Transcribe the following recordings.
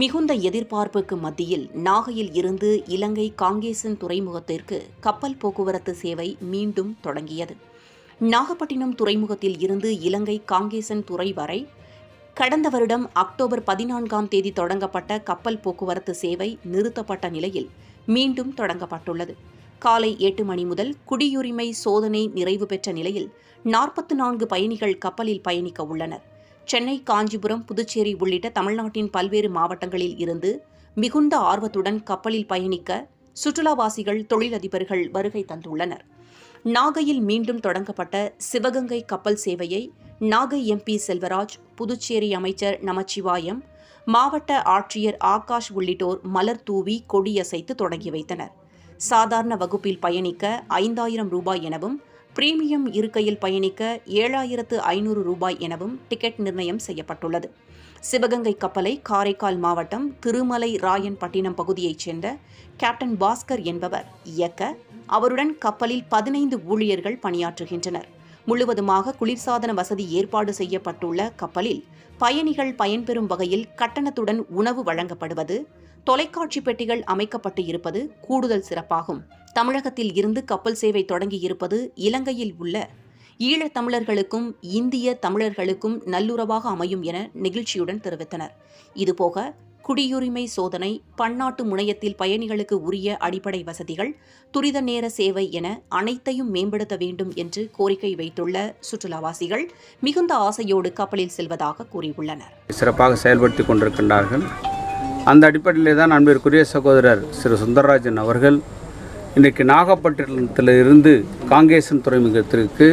மிகுந்த எதிர்பார்ப்புக்கு மத்தியில் நாகையில் இருந்து இலங்கை காங்கேசன் துறைமுகத்திற்கு கப்பல் போக்குவரத்து சேவை மீண்டும் தொடங்கியது. நாகப்பட்டினம் துறைமுகத்தில் இருந்து இலங்கை காங்கேசன் துறை வரை கடந்த வருடம் அக்டோபர் பதினான்காம் தேதி தொடங்கப்பட்ட கப்பல் போக்குவரத்து சேவை நிறுத்தப்பட்ட நிலையில் மீண்டும் தொடங்கப்பட்டுள்ளது. காலை எட்டு மணி முதல் குடியுரிமை சோதனை நிறைவு பெற்ற நிலையில் நாற்பத்து நான்கு பயணிகள் கப்பலில் பயணிக்க உள்ளனர். சென்னை காஞ்சிபுரம் புதுச்சேரி உள்ளிட்ட தமிழ்நாட்டின் பல்வேறு மாவட்டங்களில் இருந்து மிகுந்த ஆர்வத்துடன் கப்பலில் பயணிக்க சுற்றுலாவாசிகள் தொழிலதிபர்கள் வருகை தந்துள்ளனர். நாகையில் மீண்டும் தொடங்கப்பட்ட சிவகங்கை கப்பல் சேவையை நாகை எம்பி செல்வராஜ் புதுச்சேரி அமைச்சர் நமச்சிவாயம் மாவட்ட ஆட்சியர் ஆகாஷ் உள்ளிட்டோர் மலர் தூவி கொடியசைத்து தொடங்கி வைத்தனர். சாதாரண வகுப்பில் பயணிக்க ஐந்தாயிரம் ரூபாய் எனவும் பிரீமியம் இருக்கையில் பயணிக்க ஏழாயிரத்து ஐநூறு ரூபாய் எனவும் டிக்கெட் நிர்ணயம் செய்யப்பட்டுள்ளது. சிவகங்கை கப்பலை காரைக்கால் மாவட்டம் திருமலை ராயன்பட்டினம் பகுதியைச் சேர்ந்த கேப்டன் பாஸ்கர் என்பவர் இயக்க அவருடன் கப்பலில் பதினைந்து ஊழியர்கள் பணியாற்றுகின்றனர். முழுவதுமாக குளிர்சாதன வசதி ஏற்பாடு செய்யப்பட்டுள்ள கப்பலில் பயணிகள் பயன்பெறும் வகையில் கட்டணத்துடன் உணவு வழங்கப்படுவது தொலைக்காட்சி பெட்டிகள் அமைக்கப்பட்டு இருப்பது கூடுதல் சிறப்பாகும். தமிழகத்தில் இருந்து கப்பல் சேவை தொடங்கியிருப்பது இலங்கையில் உள்ள ஈழத் தமிழர்களுக்கும் இந்திய தமிழர்களுக்கும் நல்லுறவாக அமையும் என நெகிழ்ச்சியுடன் தெரிவித்தனர். இதுபோக குடியுரிமை சோதனை பன்னாட்டு முனையத்தில் பயணிகளுக்கு உரிய அடிப்படை வசதிகள் துரித நேர சேவை என அனைத்தையும் மேம்படுத்த வேண்டும் என்று கோரிக்கை வைத்துள்ள சுற்றுலாவாசிகள் மிகுந்த ஆசையோடு கப்பலில் செல்வதாக கூறியுள்ளனர். சிறப்பாக செயல்படுத்தி கொண்டிருக்கின்றார்கள். அந்த அடிப்படையிலே தான் அன்பிற்குரிய சகோதரர் சிறு சுந்தரராஜன் அவர்கள் இன்றைக்கு நாகப்பட்டினத்தில் இருந்து காங்கேசன் துறைமுகத்திற்கு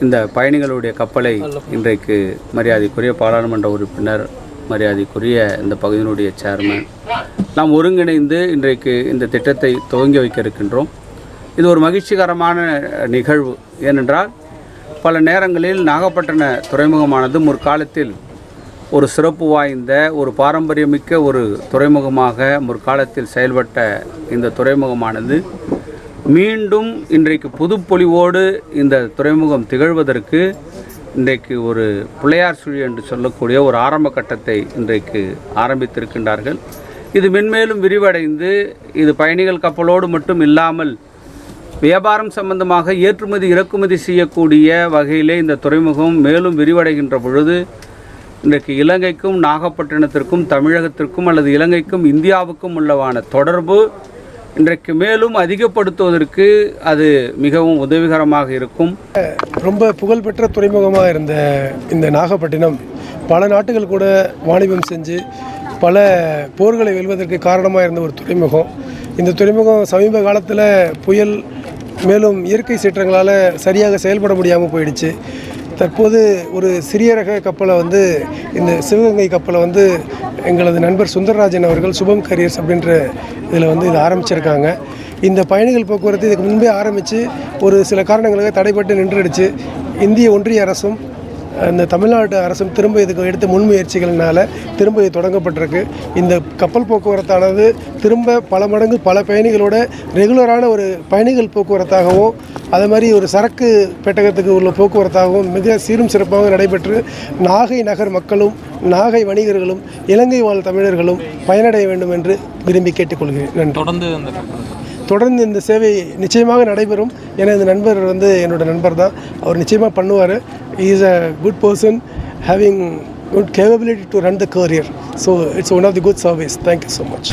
இந்த பயணிகளுடைய கப்பலை இன்றைக்கு மரியாதைக்குரிய பாராளுமன்ற உறுப்பினர் மரியாதைக்குரிய இந்த பகுதியினுடைய சேர்மன் நாம் ஒருங்கிணைந்து இன்றைக்கு இந்த திட்டத்தை துவங்கி வைக்க இருக்கின்றோம். இது ஒரு மகிழ்ச்சிகரமான நிகழ்வு. ஏனென்றால் பல நேரங்களில் நாகப்பட்டின துறைமுகமானது முற்காலத்தில் ஒரு சிறப்பு வாய்ந்த ஒரு பாரம்பரியமிக்க ஒரு துறைமுகமாக முற்காலத்தில் செயல்பட்ட இந்த துறைமுகமானது. மீண்டும் இன்றைக்கு புதுப்பொலிவோடு இந்த துறைமுகம் திகழ்வதற்கு இன்றைக்கு ஒரு பிள்ளையார் சுழி என்று சொல்லக்கூடிய ஒரு ஆரம்ப கட்டத்தை இன்றைக்கு ஆரம்பித்திருக்கின்றார்கள். இது மென்மேலும் விரிவடைந்து இது பயணிகள் கப்பலோடு மட்டும் இல்லாமல் வியாபாரம் சம்பந்தமாக ஏற்றுமதி இறக்குமதி செய்யக்கூடிய வகையிலே இந்த துறைமுகம் மேலும் விரிவடைகின்ற பொழுது இன்றைக்கு இலங்கைக்கும் நாகப்பட்டினத்திற்கும் தமிழகத்திற்கும் அல்லது இலங்கைக்கும் இந்தியாவுக்கும் உள்ளவான தொடர்பு இன்றைக்கு மேலும் அதிகப்படுத்துவதற்கு அது மிகவும் உதவிகரமாக இருக்கும். ரொம்ப புகழ்பெற்ற துறைமுகமாக இருந்த இந்த நாகப்பட்டினம் பல நாட்டுகள் கூட வாணிபம் செஞ்சு பல போர்களை வெல்வதற்கு காரணமாக இருந்த ஒரு துறைமுகம். இந்த துறைமுகம் சமீப காலத்தில் புயல் மேலும் இயற்கை சீற்றங்களால் சரியாக செயல்பட முடியாமல் போயிடுச்சு. தற்போது ஒரு சிறிய ரக கப்பலை வந்து இந்த சிவகங்கை கப்பலை வந்து எங்களது நண்பர் சுந்தரராஜன் அவர்கள் சுபம் கரியர்ஸ் அப்படின்ற இதில் வந்து இதை ஆரம்பிச்சிருக்காங்க. இந்த பயணிகள் போக்குவரத்து இதுக்கு முன்பே ஆரம்பித்து ஒரு சில காரணங்களுக்காக தடைப்பட்டு நின்றுடுச்சு. இந்திய ஒன்றிய அரசும் இந்த தமிழ்நாடு அரசும் திரும்ப இதுக்கு எடுத்த முன்முயற்சிகள்னால திரும்ப இது தொடங்கப்பட்டிருக்கு. இந்த கப்பல் போக்குவரத்தானது திரும்ப பல மடங்கு பல பயணிகளோட ரெகுலரான ஒரு பயணிகள் போக்குவரத்தாகவும் அதே மாதிரி ஒரு சரக்கு பெட்டகத்துக்கு உள்ள போக்குவரத்தாகவும் மிக சீரும் சிறப்பாக நடைபெற்று நாகை நகர் மக்களும் நாகை வணிகர்களும் இலங்கை வாழ் தமிழர்களும் பயனடைய வேண்டும் என்று விரும்பி கேட்டுக்கொள்கிறேன். நன்றி. தொடர்ந்து அந்த கப்பல் தொடர்ந்து இந்த சேவை நிச்சயமாக நடைபெறும். ஏன்னா இந்த நண்பர் வந்து என்னோட நண்பர் தான் அவர் நிச்சயமாக பண்ணுவார். Is a good person having good capability to run the career so it's one of the good service thank you so much